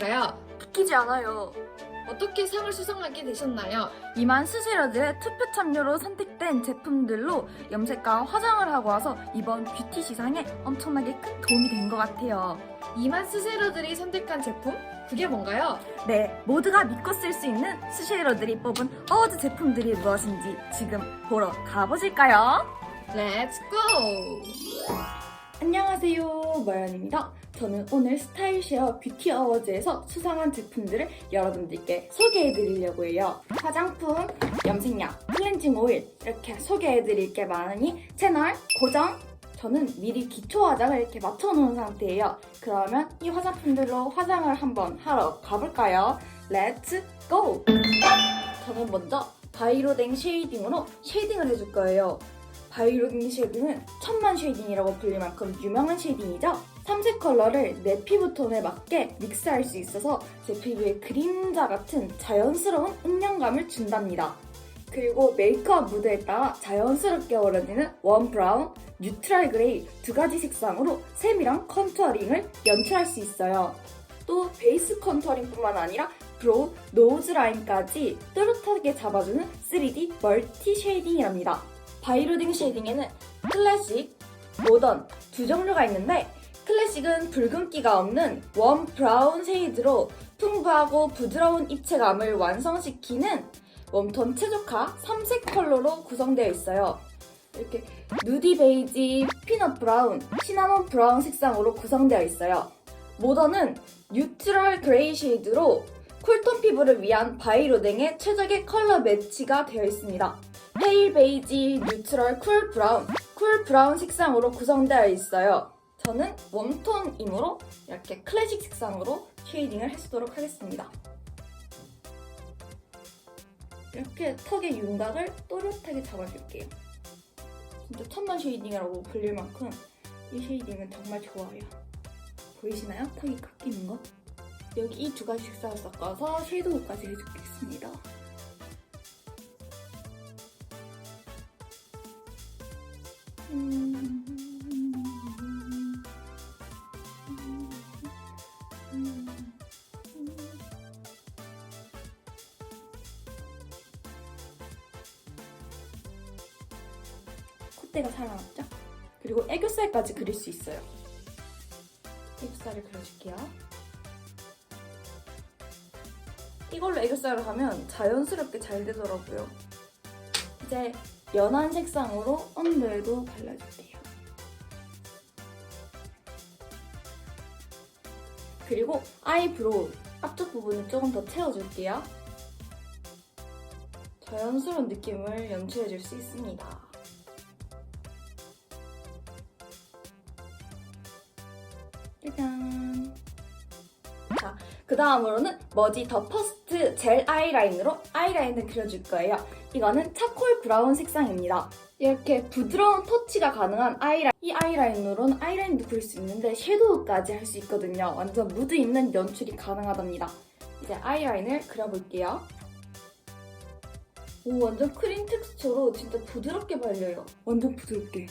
어떠신가요? 믿기지 않아요. 어떻게 상을 수상하게 되셨나요? 이만 스시러들의 투표 참여로 선택된 제품들로 염색과 화장을 하고 와서 이번 뷰티 시상에 엄청나게 큰 도움이 된 것 같아요. 이만 스세러들이 선택한 제품? 그게 뭔가요? 네, 모두가 믿고 쓸 수 있는 스시러들이 뽑은 어워드 제품들이 무엇인지 지금 보러 가보실까요? 렛츠 고! 안녕하세요, 마연입니다. 저는 오늘 스타일쉐어 뷰티 어워즈에서 수상한 제품들을 여러분들께 소개해드리려고 해요. 화장품, 염색약, 클렌징 오일 이렇게 소개해드릴 게 많으니 채널 고정! 저는 미리 기초 화장을 이렇게 맞춰놓은 상태예요. 그러면 이 화장품들로 화장을 한번 하러 가볼까요? 렛츠 고! 저는 먼저 바이로댕 쉐이딩으로 쉐이딩을 해줄 거예요. 바이로딩 쉐이딩은 천만 쉐이딩이라고 불릴 만큼 유명한 쉐이딩이죠. 삼색 컬러를 내 피부 톤에 맞게 믹스할 수 있어서 제 피부에 그림자 같은 자연스러운 은영감을 준답니다. 그리고 메이크업 무드에 따라 자연스럽게 어우러지는 원 브라운, 뉴트럴 그레이 두 가지 색상으로 세밀한 컨투어링을 연출할 수 있어요. 또 베이스 컨투어링뿐만 아니라 브로우, 노즈 라인까지 뚜렷하게 잡아주는 3D 멀티 쉐이딩이랍니다. 바이로딩 쉐이딩에는 클래식, 모던 두 종류가 있는데 클래식은 붉은기가 없는 웜 브라운 쉐이드로 풍부하고 부드러운 입체감을 완성시키는 웜톤 최적화 3색 컬러로 구성되어 있어요. 이렇게 누디 베이지, 피넛 브라운, 시나몬 브라운 색상으로 구성되어 있어요. 모던은 뉴트럴 그레이 쉐이드로 쿨톤 피부를 위한 바이로댕의 최적의 컬러 매치가 되어 있습니다. 페일 베이지, 뉴트럴, 쿨 브라운, 쿨 브라운 색상으로 구성되어 있어요. 저는 웜톤이므로 이렇게 클래식 색상으로 쉐이딩을 해주도록 하겠습니다. 이렇게 턱의 윤곽을 또렷하게 잡아줄게요. 진짜 천만 쉐이딩이라고 불릴 만큼 이 쉐이딩은 정말 좋아요. 보이시나요? 턱이 깎이는 거? 여기 이 두 가지 색상을 섞어서 쉐이도우까지 해주겠습니다. 콧대가 살아났죠? 그리고 애교살까지 그릴 수 있어요. 애교살을 그려줄게요. 이걸로 애교살을 하면 자연스럽게 잘 되더라고요. 이제 연한 색상으로 언더에도 발라줄게요. 그리고 아이브로우 앞쪽 부분을 조금 더 채워줄게요. 자연스러운 느낌을 연출해줄 수 있습니다. 그 다음으로는 머지 더 퍼스트 젤 아이라인으로 아이라인을 그려줄 거예요. 이거는 차콜 브라운 색상입니다. 이렇게 부드러운 터치가 가능한 아이라인. 이 아이라인으로는 아이라인도 그릴 수 있는데 섀도우까지 할 수 있거든요. 완전 무드 있는 연출이 가능하답니다. 이제 아이라인을 그려볼게요. 오, 완전 크림 텍스처로 진짜 부드럽게 발려요. 완전 부드럽게.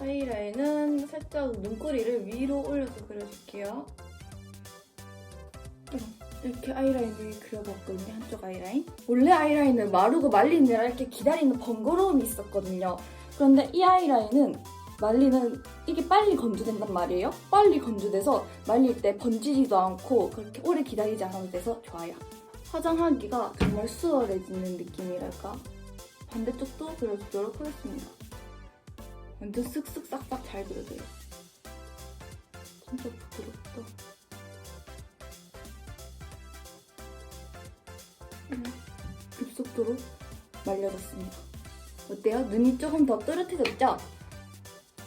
아이라인은 살짝 눈꼬리를 위로 올려서 그려줄게요. 이렇게 아이라인을 그려봤거든요, 한쪽 아이라인. 원래 아이라인을 마르고 말리느라 이렇게 기다리는 번거로움이 있었거든요. 그런데 이 아이라인은 말리는 이게 빨리 건조된단 말이에요. 빨리 건조돼서 말릴 때 번지지도 않고 그렇게 오래 기다리지 않아도 돼서 좋아요. 화장하기가 정말 수월해지는 느낌이랄까. 반대쪽도 그려주도록 하겠습니다. 완전 쓱쓱 싹싹 잘 그려져요. 진짜 부드럽다. 급속도로 말려졌습니다. 어때요? 눈이 조금 더 또렷해졌죠?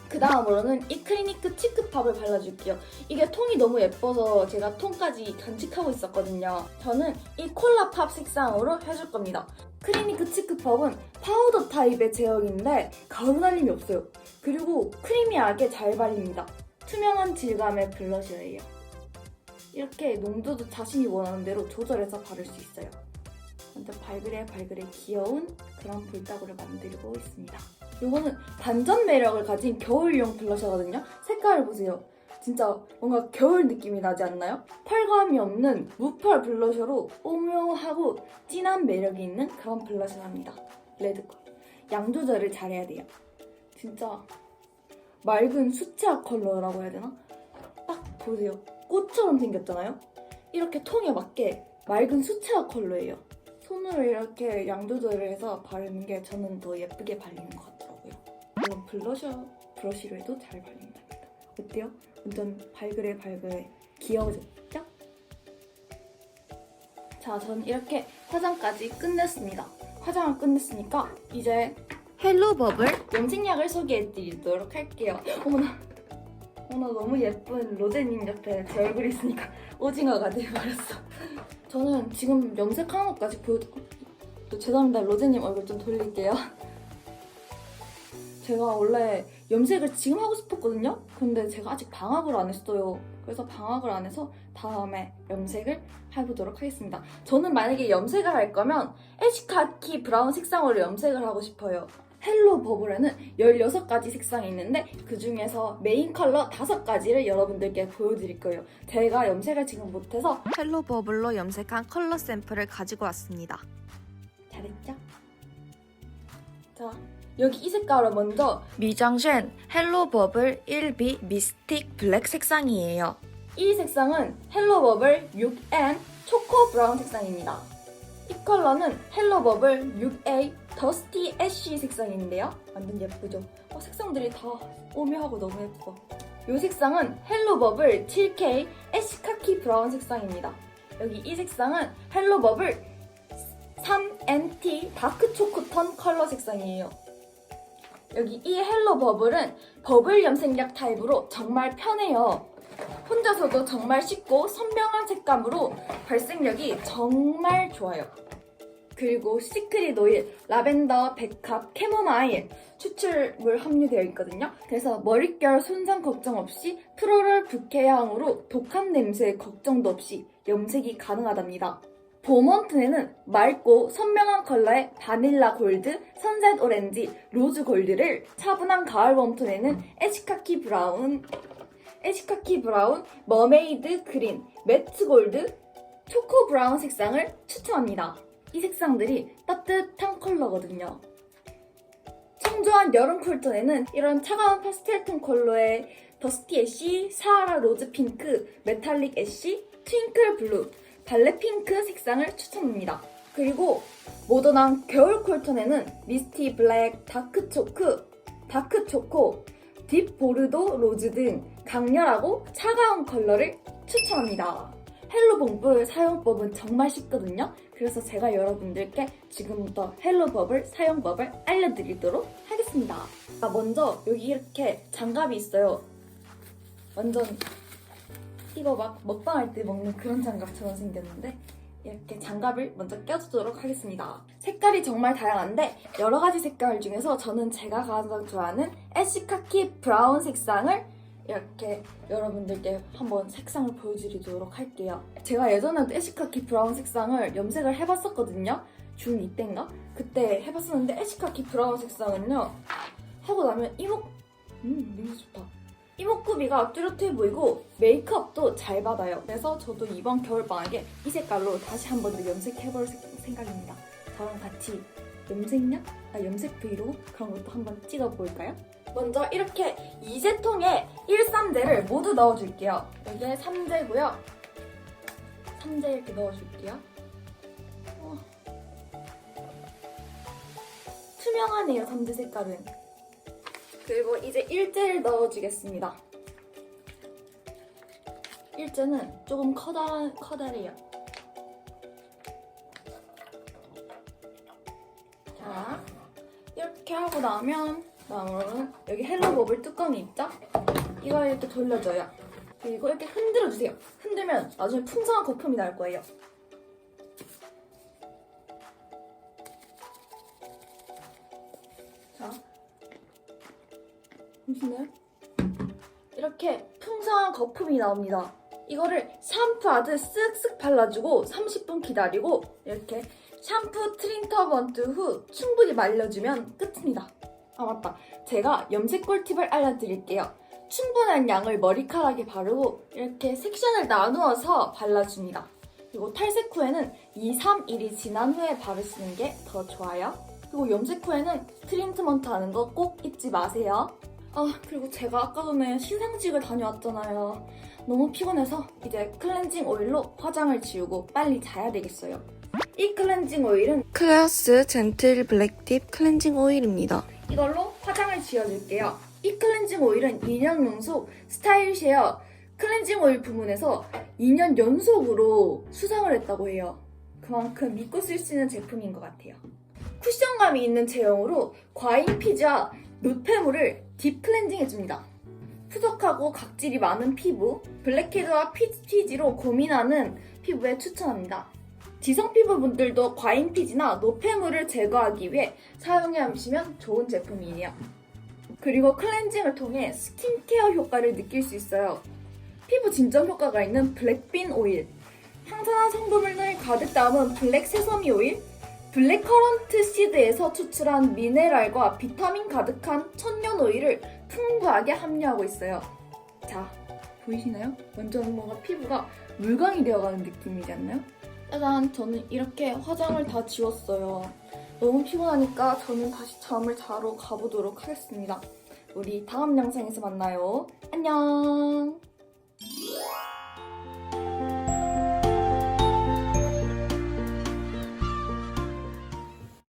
그 다음으로는 이 클리니크 치크팝을 발라줄게요. 이게 톤이 너무 예뻐서 제가 톤까지 간직하고 있었거든요. 저는 이 콜라팝 색상으로 해줄 겁니다. 클리니크 치크팝은 파우더 타입의 제형인데 가루 날림이 없어요. 그리고 크리미하게 잘 발립니다. 투명한 질감의 블러셔예요. 이렇게 농도도 자신이 원하는 대로 조절해서 바를 수 있어요. 완전 발그레 발그레 귀여운 그런 볼따구를 만들고 있습니다. 이거는 반전 매력을 가진 겨울용 블러셔거든요. 색깔을 보세요. 진짜 뭔가 겨울 느낌이 나지 않나요? 펄감이 없는 무펄 블러셔로 오묘하고 진한 매력이 있는 그런 블러셔랍니다. 레드컬. 양 조절을 잘해야 돼요. 진짜 맑은 수채화 컬러라고 해야 되나? 딱 보세요. 꽃처럼 생겼잖아요? 이렇게 통에 맞게 맑은 수채화 컬러예요. 손으로 이렇게 양 조절을 해서 바르는 게 저는 더 예쁘게 발리는 것 같더라고요. 물론 블러셔 브러쉬로 해도 잘 발린답니다. 어때요? 완전 발그레 발그레 귀여워졌죠? 자, 저는 이렇게 화장까지 끝냈습니다. 화장을 끝냈으니까 이제 헬로버블 염색약을 소개해드리도록 할게요. 어머나, 어머나 너무 예쁜 로제님 옆에 제 얼굴이 있으니까 오징어가 돼버렸어. 저는 지금 염색한 것까지 보여드... 또 죄송합니다. 로제님 얼굴 좀 돌릴게요. 제가 원래 염색을 지금 하고 싶었거든요? 근데 제가 아직 방학을 안 했어요. 그래서 방학을 안 해서 다음에 염색을 해보도록 하겠습니다. 저는 만약에 염색을 할 거면 애쉬카키 브라운 색상으로 염색을 하고 싶어요. 헬로 버블에는 16가지 색상이 있는데 그 중에서 메인 컬러 5가지를 여러분들께 보여드릴 거예요. 제가 염색을 지금 못해서 헬로 버블로 염색한 컬러 샘플을 가지고 왔습니다. 잘했죠? 자, 여기 이 색깔을 먼저 미장쉔 헬로 버블 1B 미스틱 블랙 색상이에요. 이 색상은 헬로 버블 6N 초코 브라운 색상입니다. 이 컬러는 헬로 버블 6A 더스티 애쉬 색상인데요. 완전 예쁘죠? 어, 색상들이 다 오묘하고 너무 예뻐. 이 색상은 헬로버블 7K 애쉬 카키 브라운 색상입니다. 여기 이 색상은 헬로버블 3NT 다크 초코톤 컬러 색상이에요. 여기 이 헬로 버블은 버블 염색약 타입으로 정말 편해요. 혼자서도 정말 쉽고 선명한 색감으로 발색력이 정말 좋아요. 그리고 시크릿 오일, 라벤더, 백합, 캐모마일 추출물 함유되어 있거든요. 그래서 머릿결 손상 걱정 없이 프로럴 부케향으로 독한 냄새 걱정도 없이 염색이 가능하답니다. 봄원튼에는 맑고 선명한 컬러의 바닐라 골드, 선셋 오렌지, 로즈 골드를 차분한 가을 웜톤에는 애쉬카키 브라운, 애쉬카키 브라운, 머메이드 그린, 매트 골드, 초코 브라운 색상을 추천합니다. 이 색상들이 따뜻한 컬러거든요. 청조한 여름 쿨톤에는 이런 차가운 파스텔 톤 컬러의 더스티 애쉬, 사하라 로즈 핑크, 메탈릭 애쉬, 트윙클 블루, 발레 핑크 색상을 추천합니다. 그리고 모던한 겨울 쿨톤에는 미스티 블랙, 다크 초크, 다크 초코, 딥 보르도 로즈 등 강렬하고 차가운 컬러를 추천합니다. 헬로 봉불 사용법은 정말 쉽거든요. 그래서 제가 여러분들께 지금부터 헬로 버블 사용법을 알려드리도록 하겠습니다. 아, 먼저 여기 이렇게 장갑이 있어요. 완전 이거 막 먹방할 때 먹는 그런 장갑처럼 생겼는데 이렇게 장갑을 먼저 껴주도록 하겠습니다. 색깔이 정말 다양한데 여러 가지 색깔 중에서 저는 제가 가장 좋아하는 애쉬 카키 브라운 색상을 이렇게 여러분들께 한번 색상을 보여드리도록 할게요. 제가 예전에도 애쉬카키 브라운 색상을 염색을 해봤었거든요. 중2 때인가? 그때 해봤었는데 애쉬카키 브라운 색상은요. 하고 나면 이목, 음, 냄새 좋다. 이목구비가 뚜렷해 보이고 메이크업도 잘 받아요. 그래서 저도 이번 겨울방학에 이 색깔로 다시 한 번 더 염색해볼 생- 생각입니다. 저랑 같이 염색약? 아, 염색 브이로그? 그런 것도 한번 찍어볼까요? 먼저 이렇게 2제통에 1, 3제를 모두 넣어줄게요. 여기에 3제고요. 3제 이렇게 넣어줄게요. 어. 투명하네요, 3제 색깔은. 그리고 이제 일제를 넣어주겠습니다. 일제는 조금 커다, 커다래요. 이렇게 하고 나면 다음으로는 여기 헬로 버블 뚜껑이 있죠? 이걸 이렇게 돌려줘요. 그리고 이렇게 흔들어주세요. 흔들면 나중에 풍성한 거품이 날 거예요. 자, 보시나요? 이렇게 풍성한 거품이 나옵니다. 이거를 샴푸하듯 쓱쓱 발라주고 30분 기다리고 이렇게 샴푸 트리트먼트 후 충분히 말려주면 끝입니다. 아 맞다. 제가 염색 꿀팁을 알려드릴게요. 충분한 양을 머리카락에 바르고 이렇게 섹션을 나누어서 발라줍니다. 그리고 탈색 후에는 2, 3, 1이 지난 후에 바르시는 게 더 좋아요. 그리고 염색 후에는 트리트먼트 하는 거 꼭 잊지 마세요. 아, 그리고 제가 아까 전에 시상식을 다녀왔잖아요. 너무 피곤해서 이제 클렌징 오일로 화장을 지우고 빨리 자야 되겠어요. 이 클렌징 오일은 클래스 젠틀 블랙팁 클렌징 오일입니다. 이걸로 화장을 지워줄게요. 이 클렌징 오일은 2년 연속 스타일 쉐어 클렌징 오일 부문에서 2년 연속으로 수상을 했다고 해요. 그만큼 믿고 쓸 수 있는 제품인 것 같아요. 쿠션감이 있는 제형으로 과잉 피지와 노폐물을 딥 클렌징 해줍니다. 푸석하고 각질이 많은 피부, 블랙헤드와 피지로 고민하는 피부에 추천합니다. 지성 피부분들도 과잉 피지나 노폐물을 제거하기 위해 사용해 보시면 좋은 제품이에요. 그리고 클렌징을 통해 스킨케어 효과를 느낄 수 있어요. 피부 진정 효과가 있는 블랙빈 오일, 항산화 성분을 가득 담은 블랙 세서미 오일, 블랙 커런트 시드에서 추출한 미네랄과 비타민 가득한 천연 오일을 풍부하게 함유하고 있어요. 자, 보이시나요? 완전 뭔가 피부가 물광이 되어가는 느낌이지 않나요? 일단 저는 이렇게 화장을 다 지웠어요. 너무 피곤하니까 저는 다시 잠을 자러 가보도록 하겠습니다. 우리 다음 영상에서 만나요. 안녕!